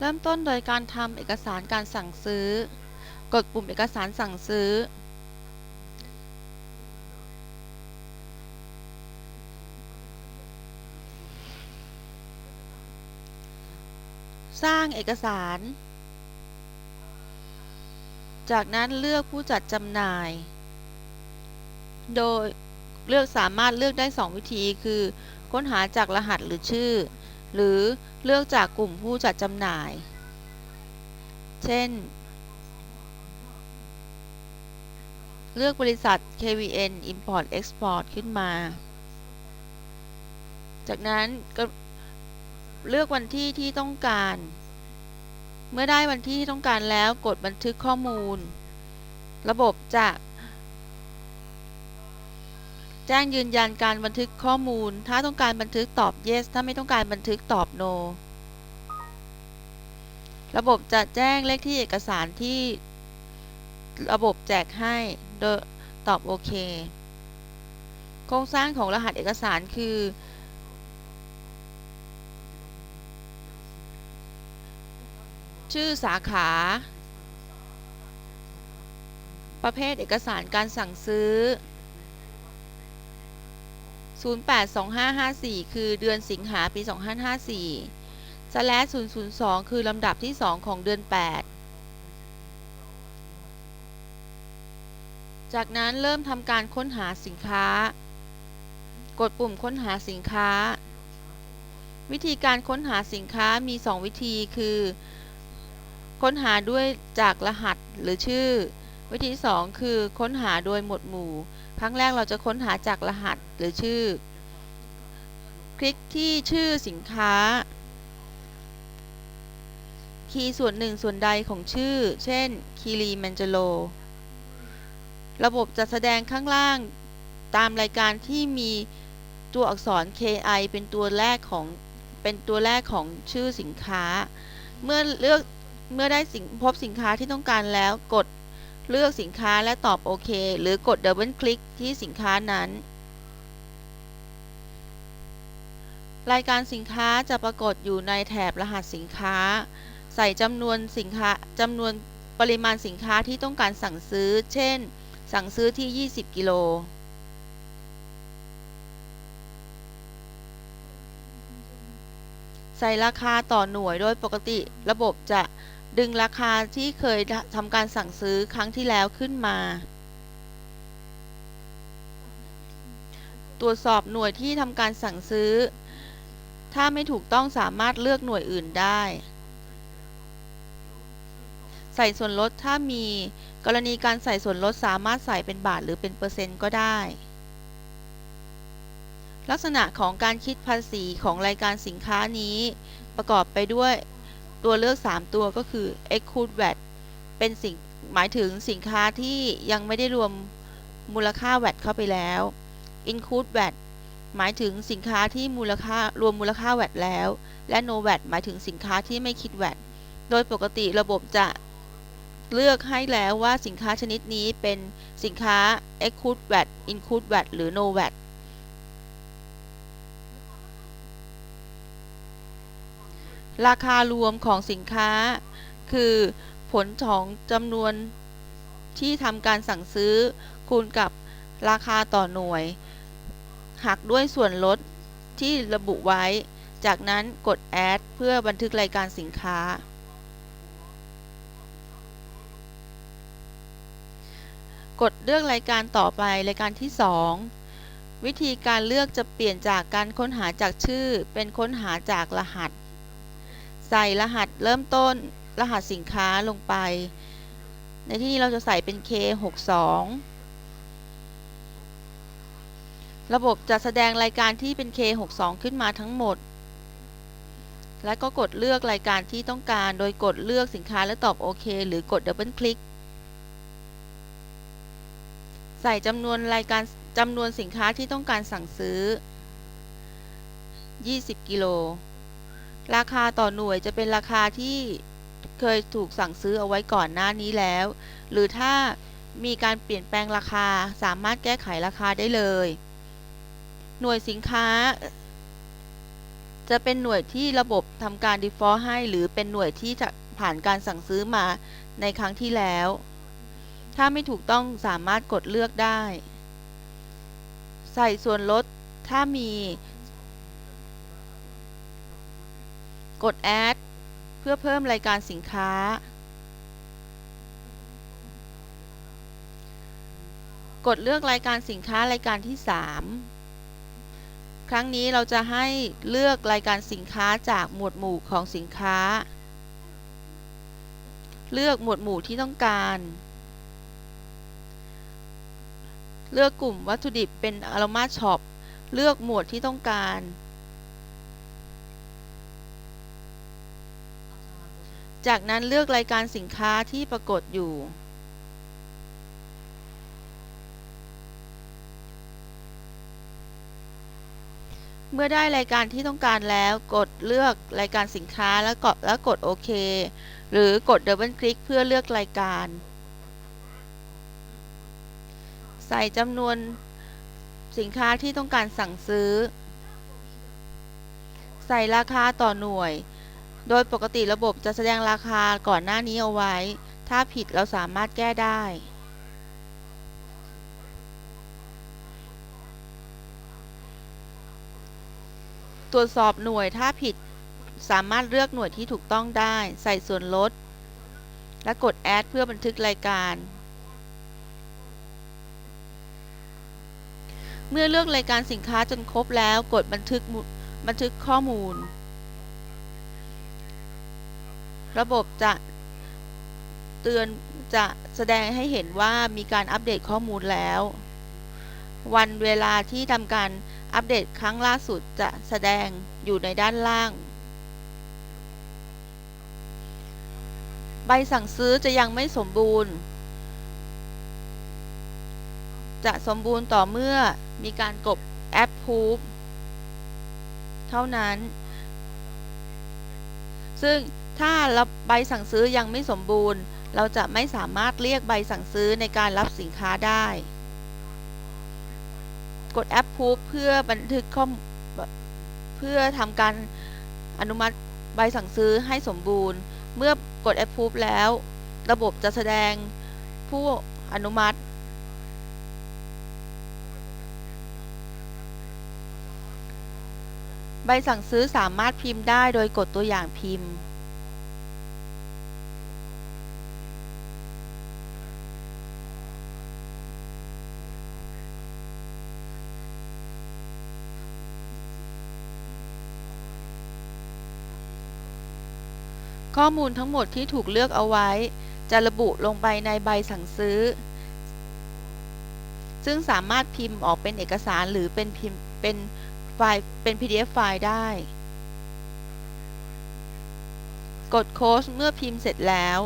เริ่มต้นโดยการทำเอกสารการสั่งซื้อ กดปุ่มเอกสารสั่งซื้อ สร้างเอกสาร จากนั้นเลือกผู้จัดจำหน่าย โดยเลือกสามารถเลือกได้ 2 วิธีคือ ค้นหาจากรหัสหรือชื่อ หรือเลือกจากกลุ่มผู้จัดจำหน่าย เช่น เลือกบริษัท KVN Import Export ขึ้นมา จากนั้นก็เลือกวันที่ที่ต้องการ เมื่อได้วันที่ที่ต้องการแล้วกดบันทึกข้อมูล ระบบจะ แจ้งยืนยันการบันทึกข้อมูล ถ้าต้องการบันทึกตอบ yes ถ้าไม่ต้องการบันทึกตอบ no ระบบจะแจ้งเลขที่เอกสารที่ระบบแจกให้โดยตอบโอเค โครงสร้างของรหัสเอกสารคือ ชื่อสาขา ประเภทเอกสารการสั่งซื้อ 082554 คือเดือนสิงหาปี 2554 slash 002 คือลำดับที่ 2 ของเดือน 8 จากนั้นเริ่มทำการค้นหาสินค้า กดปุ่มค้นหาสินค้า วิธีการค้นหาสินค้ามี 2 วิธีคือ ค้นหาด้วยจากรหัสหรือชื่อ วิธีที่2คือค้นหาโดยหมวดหมู่ ครั้งแรกเราจะค้นหาจากรหัสหรือชื่อ คลิกที่ชื่อสินค้า คีย์ส่วนหนึ่งส่วนใดของชื่อ เช่นคีรีแมนเจโลระบบจะแสดงข้างล่างตามรายการที่มีตัวอักษร KI เป็นตัวแรกของเป็นตัวแรกของชื่อสินค้า เมื่อเลือกเมื่อได้สินพบสินค้าที่ต้องการแล้วกด เลือกสินค้าและตอบโอเค หรือกดดับเบิลคลิกที่สินค้านั้น รายการสินค้าจะปรากฏอยู่ในแถบรหัสสินค้า ใส่จำนวนสินค้าจำนวนปริมาณสินค้าที่ต้องการสั่งซื้อ เช่น สั่งซื้อที่ 20 กิโล ใส่ราคาต่อหน่วยโดยปกติระบบจะ ดึงราคาที่เคยทำการสั่งซื้อครั้งที่แล้วขึ้นมา ตรวจสอบหน่วยที่ทำการสั่งซื้อ ถ้าไม่ถูกต้องสามารถเลือกหน่วยอื่นได้ ใส่ส่วนลดถ้ามี กรณีการใส่ส่วนลดสามารถใส่เป็นบาทหรือเป็นเปอร์เซ็นต์ก็ได้ ลักษณะของการคิดภาษีของรายการสินค้านี้ประกอบไปด้วย ตัวเลือก 3 ตัวก็คือ exclude VAT เป็นสิ่งหมายถึงสินค้าที่ยังไม่ได้รวมมูลค่า VAT เข้าไปแล้ว include VAT หมายถึงสินค้าที่มูลค่ารวมมูลค่า VAT แล้ว และ no VAT หมายถึงสินค้าที่ไม่คิด VAT โดยปกติระบบจะเลือกให้แล้วว่าสินค้าชนิดนี้เป็นสินค้า exclude VAT include VAT หรือ no VAT ราคารวมของสินค้า คือผลของจำนวนที่ทำการสั่งซื้อ คูณกับราคาต่อหน่วย หักด้วยส่วนลดที่ระบุไว้ จากนั้นกด add เพื่อบันทึกรายการสินค้า กดเลือกรายการต่อไปรายการที่ 2 วิธีการเลือกจะเปลี่ยนจากการค้นหาจากชื่อเป็นค้นหาจากรหัส ใส่รหัสเริ่มต้นรหัสสินค้าลงไป ในที่นี้เราจะใส่เป็น K62 ระบบจะแสดงรายการที่เป็น K62 ขึ้นมาทั้งหมด และก็กดเลือกรายการที่ต้องการ โดยกดเลือกสินค้าและตอบโอเค หรือกดดับเบิลคลิก ใส่จำนวนรายการจำนวนสินค้าที่ต้องการสั่งซื้อ 20 กิโล ราคาต่อหน่วยจะเป็นราคาที่เคยถูกสั่งซื้อเอาไว้ก่อนหน้านี้แล้ว หรือถ้ามีการเปลี่ยนแปลงราคาสามารถแก้ไขราคาได้เลย หน่วยสินค้า จะเป็นหน่วยที่ระบบทำการ default ให้ หรือเป็นหน่วยที่จะผ่านการสั่งซื้อมาในครั้งที่แล้ว ถ้าไม่ถูกต้องสามารถกดเลือกได้ ใส่ส่วนลดถ้ามี กด add เพื่อเพิ่มรายการสินค้า กดเลือกรายการสินค้ารายการที่ 3 ครั้งนี้เราจะให้เลือกรายการสินค้าจากหมวดหมู่ของสินค้า เลือกหมวดหมู่ที่ต้องการ เลือกกลุ่มวัตถุดิบเป็น Aroma Shop เลือกหมวดที่ต้องการ จากนั้นเลือกรายการสินค้าที่ปรากฏอยู่ เมื่อได้รายการที่ต้องการแล้ว กดเลือกรายการสินค้าแล้วกดแล้วกดโอเค หรือกดดับเบิลคลิกเพื่อเลือกรายการ ใส่จำนวนสินค้าที่ต้องการสั่งซื้อ ใส่ราคาต่อหน่วย โดยปกติระบบจะแสดงราคาก่อนหน้านี้เอาไว้ ถ้าผิดเราสามารถแก้ได้ ตรวจสอบหน่วยถ้าผิดสามารถเลือกหน่วยที่ถูกต้องได้ ใส่ส่วนลด และกด add เพื่อบันทึกรายการ เมื่อเลือกรายการสินค้าจนครบแล้วกดบันทึกบันทึกข้อมูล ระบบจะเตือนจะแสดงให้เห็นว่ามีการอัปเดตข้อมูลแล้ว วันเวลาที่ทำการอัปเดตครั้งล่าสุดจะแสดงอยู่ในด้านล่าง ใบสั่งซื้อจะยังไม่สมบูรณ์ จะสมบูรณ์ต่อเมื่อมีการกด approve เท่านั้น ซึ่ง ถ้ารับใบสั่งซื้อยังไม่สมบูรณ์ เราจะไม่สามารถเรียกใบสั่งซื้อในการรับสินค้าได้ กด approve เพื่อบันทึกข้อมเพื่อทำการอนุมัติใบสั่งซื้อให้สมบูรณ์ เมื่อกด approve แล้ว ระบบจะแสดงผู้อนุมัติใบสั่งซื้อสามารถพิมพ์ได้โดยกดตัวอย่างพิมพ์ ข้อมูลทั้งหมดที่ถูกเลือกเอาไว้ จะระบุลงไปในใบสั่งซื้อ ซึ่งสามารถพิมพ์ออกเป็นเอกสารหรือเป็นพิมพ์เป็นไฟล์เป็น PDF ไฟล์ได้ กดโค้ดเมื่อพิมพ์เสร็จแล้ว